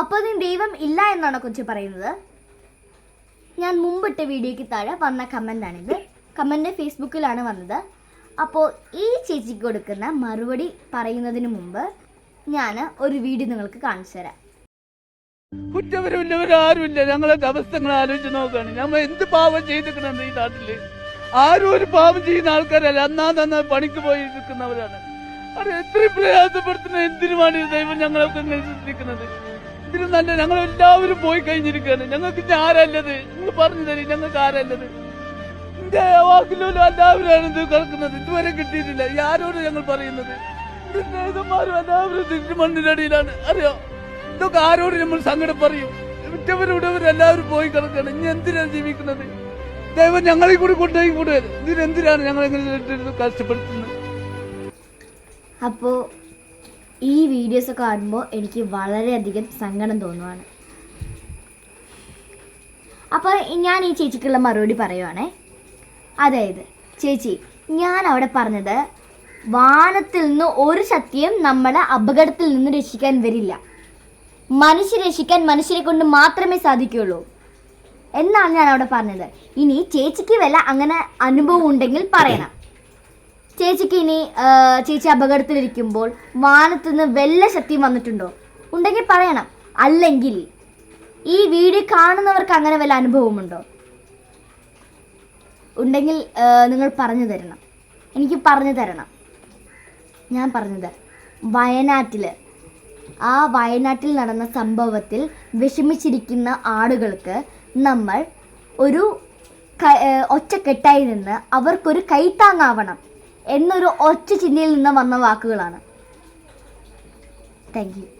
അപ്പോൾ നീ ദൈവം ഇല്ല എന്നാണ് കൊച്ചു പറയുന്നത്. ഞാൻ മുമ്പിട്ട വീഡിയോയ്ക്ക് താഴെ വന്ന കമന്റാണിത് കമന്റ് ഫേസ്ബുക്കിലാണ് വന്നത്. അപ്പോൾ ഈ ചേച്ചിക്ക് കൊടുക്കുന്ന മറുപടി പറയുന്നതിന് മുമ്പ് ഞാൻ ഒരു വീഡിയോ നിങ്ങൾക്ക് കാണിച്ചു തരാം. കുറ്റവരുമില്ലവരാരുമില്ല ഞങ്ങളൊക്കെ അവസ്ഥകൾ ആലോചിച്ച് നോക്കുകയാണ് നമ്മൾ എന്ത് പാപം ചെയ്തിരിക്കണം ഈ നാട്ടിൽ? ആരും ഒരു പാപം ചെയ്യുന്ന ആൾക്കാരല്ല. അന്നാ തന്ന പണിക്ക് പോയി നിൽക്കുന്നവരാണ്. അത് എത്രയും പ്രയാസപ്പെടുത്തുന്ന എന്തിനുമാണ് ദൈവം ഞങ്ങളൊക്കെ ഇങ്ങനെ ഇതിന് നല്ല ഞങ്ങൾ എല്ലാവരും പോയി കഴിഞ്ഞിരിക്കുകയാണ്. ഞങ്ങൾക്ക് ഇനി ആരല്ലത്? നിങ്ങൾ പറഞ്ഞു തരും ഞങ്ങൾക്ക് ആരല്ലത്? എന്റെ വാക്കിലും എല്ലാവരും ഇത് കിടക്കുന്നത് ഇതുവരെ കിട്ടിയിട്ടില്ല. ഈ ആരോട് ഞങ്ങൾ പറയുന്നത്? ഇത് സ്നേഹിതന്മാരും എല്ലാവരും തിരിച്ചു മണ്ണിനടിയിലാണ് അറിയോ? ഇതൊക്കെ ആരോട് നമ്മൾ സങ്കടം പറയും? ഉറ്റവരും എല്ലാവരും പോയി കിടക്കുകയാണ്. ഇനി എന്തിനാണ് ജീവിക്കുന്നത്? ദൈവം ഞങ്ങളെ കൂടി കൊണ്ടുപോയി കൂടെ ഇതിനെന്തിനാണ് ഞങ്ങൾ എങ്ങനെ കഷ്ടപ്പെടുത്തുന്നത്? അപ്പോൾ ഈ വീഡിയോസ് കാണുമ്പോൾ എനിക്ക് വളരെയധികം സങ്കടം തോന്നുവാണ്. അപ്പോൾ ഞാൻ ഈ ചേച്ചിക്കുള്ള മറുപടി പറയുവാണേ. അതായത് ചേച്ചി ഞാൻ അവിടെ പറഞ്ഞത് വാനത്തിൽ നിന്ന് ഒരു ശക്തിയും നമ്മളെ അപകടത്തിൽ നിന്ന് രക്ഷിക്കാൻ വരില്ല. മനുഷ്യ രക്ഷിക്കാൻ മനുഷ്യരെ കൊണ്ട് മാത്രമേ സാധിക്കുകയുള്ളൂ. എന്നാണ് ഞാൻ അവിടെ പറഞ്ഞത്. ഇനി ചേച്ചിക്ക് വല്ല അങ്ങനെ അനുഭവം ഉണ്ടെങ്കിൽ പറയണം. ചേച്ചിക്ക് ഇനി ചേച്ചി അപകടത്തിലിരിക്കുമ്പോൾ വാനത്തുനിന്ന് വല്ല ശക്തിയും വന്നിട്ടുണ്ടോ? ഉണ്ടെങ്കിൽ പറയണം. അല്ലെങ്കിൽ ഈ വീഡിയോ കാണുന്നവർക്ക് അങ്ങനെ വല്ല അനുഭവമുണ്ടോ? ഉണ്ടെങ്കിൽ നിങ്ങൾ പറഞ്ഞു തരണം. എനിക്ക് പറഞ്ഞു തരണം. ഞാൻ പറഞ്ഞു തരാം. വയനാട്ടിൽ ആ വയനാട്ടിൽ നടന്ന സംഭവത്തിൽ വിഷമിച്ചിരിക്കുന്ന ആളുകൾക്ക് നമ്മൾ ഒരു ഒറ്റക്കെട്ടായി നിന്ന് അവർക്കൊരു കൈത്താങ്ങാവണം. എന്നൊരു ഒറ്റ ചിന്തയിൽ നിന്ന് വന്ന വാക്കുകളാണ്. Thank you